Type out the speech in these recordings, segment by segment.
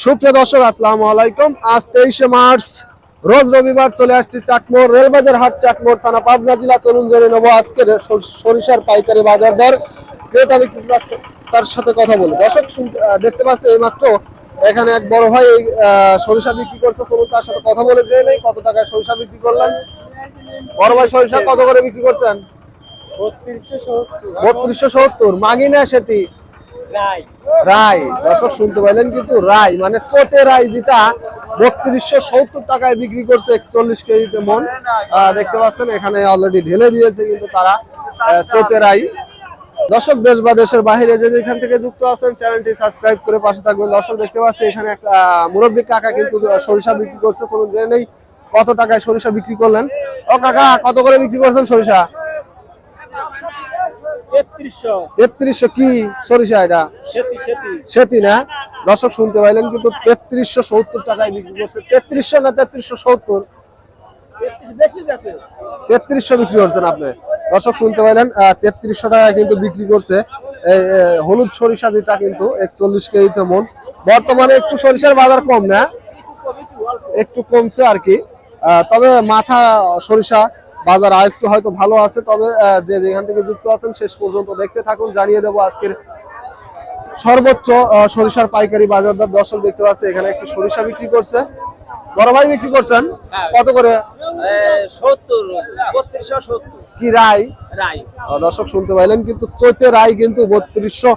সুপ্রিয় দর্শক আসসালামু আলাইকুম। আজ তেইশে মার্চ রোজ রবিবার চলে আসছি চাটমোড় রেলবাজার হাট চাটমোড় থানা পাবনা জেলা। চলুন জেনে নেব আজকের সরিষার পাইকারি বাজার দর। ক্রেতা বিক্রেতা তার সাথে কথা বলে। দর্শক দেখতে পাচ্ছে এইমাত্র এখানে এক বড় ভাই এই সরিষা বিক্রি করছে। চলুন তার সাথে কথা বলে জেনে নেই কত টাকায় সরিষা বিক্রি করলেন। বড় ভাই সরিষা কত করে বিক্রি করছেন? বত্রিশশো সত্তর। মাগিনা সেতি। রাই দর্শক শুনতে পাইলেন কিন্তু রাই মানে চোতে রাই যেটা বত্রিশশো সত্তর টাকায় বিক্রি করছে একচল্লিশ কেজিতে মন। দেখতে পাচ্ছেন এখানে অলরেডি ঢেলে দিয়েছে কিন্তু তারা চোতে রাই দর্শক দেশ বা দেশের বাইরে যে যেখান থেকে যুক্ত আছেন চ্যানেলটি সাবস্ক্রাইব করে পাশে থাকবেন। দর্শক দেখতে পাচ্ছি এখানে এক আহ, মুরব্বী কাকা কিন্তু সরিষা বিক্রি করছে। চলুন জেনে নেই কত টাকায় সরিষা বিক্রি করলেন। ও কাকা কত করে বিক্রি করছেন সরিষা? তেত্রিশশো। কি? সরিষা এটা। সেতি না? দর্শক শুনতে পাইলেন কিন্তু তেত্রিশশো সত্তর টাকায় বিক্রি করছে। তেত্রিশশো না তেত্রিশশো সত্তর? তেত্রিশশো বিক্রি করছেন আপনি। দর্শক শুনতে পাইলেন তেত্রিশশো টাকায় কিন্তু বিক্রি করছে। হলুদ সরিষা যেটা কিন্তু একচল্লিশ কেজিতে মন বর্তমানে একটু সরিষার বাজার কম না? একটু কমছে আর কি। তবে মাথা সরিষা বাজার আরেকটু হয়তো ভালো আছে তবে যে যেখান থেকে যুক্ত আছেন শেষ পর্যন্ত দেখতে থাকুন। জানিয়ে দেবো আজকের সর্বোচ্চ সরিষার পাইকারি বাজার দর। দর্শক দেখতে পাচ্ছে এখানে একটু সরিষা বিক্রি করছে। বড় ভাই বিক্রি করছেন? কত করে? কি রায় দর্শক শুনতে পাইলেন কিন্তু চৈতে রায় কিন্তু বত্রিশশো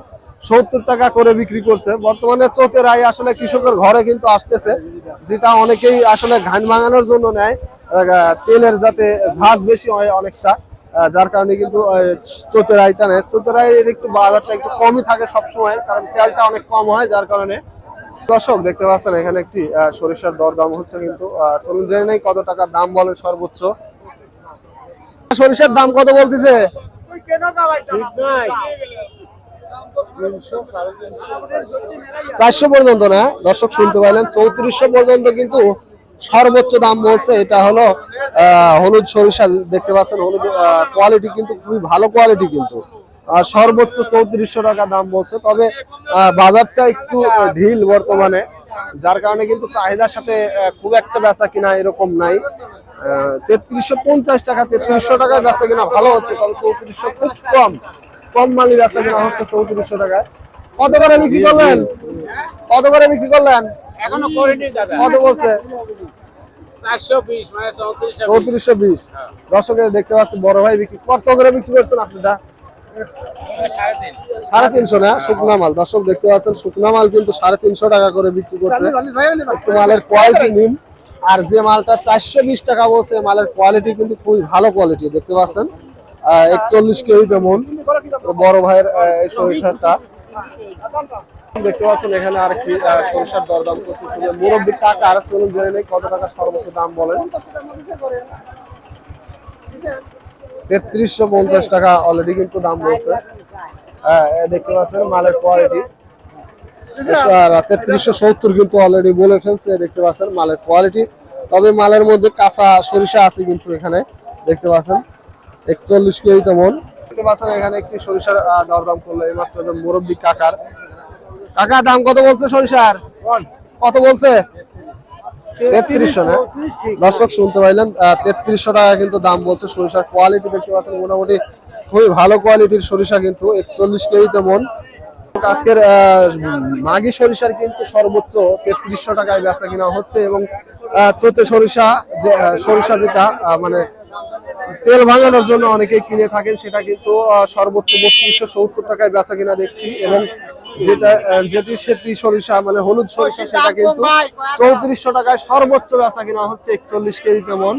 সত্তর টাকা করে বিক্রি করছে। বর্তমানে চৈতে রায় আসলে কৃষকের ঘরে কিন্তু আসতেছে যেটা অনেকেই আসলে ঘান ভাঙানোর জন্য নেয়। তেলের যাতে ঝাঁজ বেশি হয় অনেকটা যার কারণে কিন্তু চৈতে রায়টা নেয়। চৈতে রায়ের একটু বাজারটা একটু কমই থাকে সবসময় কারণ তেলটা অনেক কম হয় যার কারণে। দর্শক দেখতে পাচ্ছেন এখানে একটি আহ, সরিষার দর দাম হচ্ছে কিন্তু আহ, চলুন জেনে নেই কত টাকা দাম বলে সর্বোচ্চ। সরিষার দাম কত বলতেছে? চারশো পর্যন্ত না? দর্শক শুনতে পাইলেন চৌত্রিশশো পর্যন্ত কিন্তু সর্বোচ্চ দাম বলছে, এটা হলো হলুদ সরিষা, দেখতে পাচ্ছেন, হলুদ কোয়ালিটি কিন্তু খুবই ভালো কোয়ালিটি কিন্তু। সর্বোচ্চ চৌত্রিশশো টাকা দাম বলছে, তবে বাজারটা একটু ঢিল বর্তমানে। যার কারণে কিন্তু চাহিদার সাথে খুব একটা বেচা কিনা এরকম নাই। তেত্রিশশো পঞ্চাশ টাকা, তেত্রিশশো টাকায় বেচা কিনা ভালো হচ্ছে, তবে চৌত্রিশশো খুব কম। কম মালি বেচা কিনা হচ্ছে চৌত্রিশশো টাকায়। কত করে বিক্রি করলেন? কত করে বিক্রি করলেন? এখনও করিনি দাদা। কত বলছে? চারশো বিশ মানে চৌত্রিশশো বিশ। দর্শকে দেখতে পাচ্ছি বড় ভাই বিক্রি কত করে বিক্রি করছেন আপনারা? সাড়ে তিনশো না? শুকনা মাল। দর্শক দেখতে পাচ্ছেন শুকনা মাল কিন্তু সাড়ে তিনশো টাকা করে বিক্রি করছে। একটু মালের কোয়ালিটি নিন। আর যে মালটা চারশো বিশ টাকা বলছে মালের কোয়ালিটি কিন্তু খুবই ভালো কোয়ালিটি দেখতে পাচ্ছেন? একচল্লিশ কেজি তেমন। বড় ভাইয়ের দেখতে পাচ্ছেন এখানে আর কি সরিষার দরদাম করতেছিল মুরব্বী টাকা আর চলুন জেনে নেই কত টাকা সর্বোচ্চ দাম বলেন। তেত্রিশশো পঞ্চাশ টাকা অলরেডি কিন্তু দাম বলছে। আহ, দেখতে পাচ্ছেন মালের কোয়ালিটি তেত্রিশশো সত্তর কিন্তু অলরেডি বলে ফেলছে দেখতে পাচ্ছেন মালের কোয়ালিটি তবে মালের মধ্যে কাঁচা সরিষা আছে কিন্তু এখানে দেখতে পাচ্ছেন। একচল্লিশ কেজি তেমন দেখতে পাচ্ছেন এখানে একটি সরিষার দরদাম করল এই মাত্র মুরব্বী কাকার। কাকা দাম কত বলছে সরিষার? কত বলছে? তেত্রিশশো না? দর্শক শুনতে পাইলেন তেত্রিশশো টাকা কিন্তু দাম বলছে সরিষার কোয়ালিটি দেখতে পাচ্ছেন। মোটামুটি খুবই ভালো কোয়ালিটির সরিষা কিন্তু একচল্লিশ কেজিতে মন। আজকের মাঘী সরিষার কিন্তু সর্বোচ্চ তেত্রিশশো টাকায় বেচা কিনা হচ্ছে এবং চৈতে সরিষা যে সরিষা যেটা মানে তেল ভাঙানোর জন্য অনেকেই কিনে থাকেন সেটা কিন্তু সর্বোচ্চ বত্রিশশো সত্তর টাকায় বেচা কিনা দেখছি এবং যেটা যেটি সেটি সরিষা মানে হলুদ সরিষা সেটা কিন্তু চৌত্রিশশো টাকায় সর্বোচ্চ বেচা কিনা হচ্ছে একচল্লিশ কেজি তেমন।